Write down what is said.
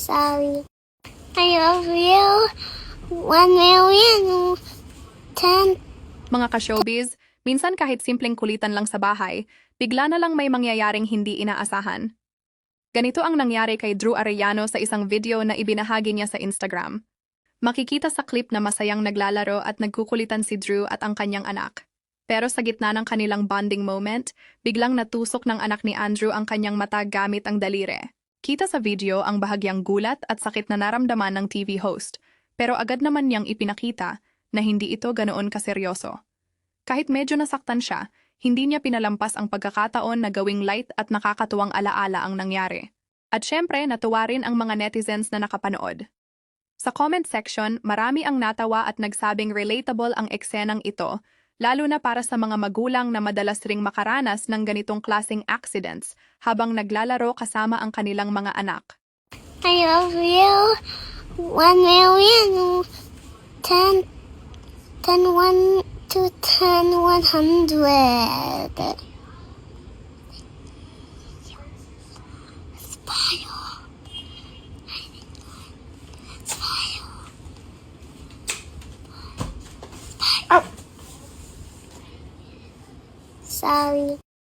Sorry. I love you. One million. Ten. Mga ka-showbiz, minsan kahit simpleng kulitan lang sa bahay, bigla na lang may mangyayaring hindi inaasahan. Ganito ang nangyari kay Drew Arellano sa isang video na ibinahagi niya sa Instagram. Makikita sa clip na masayang naglalaro at nagkukulitan si Drew at ang kanyang anak. Pero sa gitna ng kanilang bonding moment, biglang natusok ng anak ni Andrew ang kanyang mata gamit ang dalire. Kita sa video ang bahagyang gulat at sakit na naramdaman ng TV host, pero agad naman niyang ipinakita na hindi ito ganoon kaseryoso. Kahit medyo nasaktan siya, hindi niya pinalampas ang pagkakataon na gawing light at nakakatuwang alaala ang nangyari. At syempre, natuwa rin ang mga netizens na nakapanood. Sa comment section, marami ang natawa at nagsabing relatable ang eksenang ito, lalo na para sa mga magulang na madalas ring makaranas ng ganitong klasing accidents habang naglalaro kasama ang kanilang mga anak. I love you. One million. Ten. Ten one to ten one hundred. Sorry.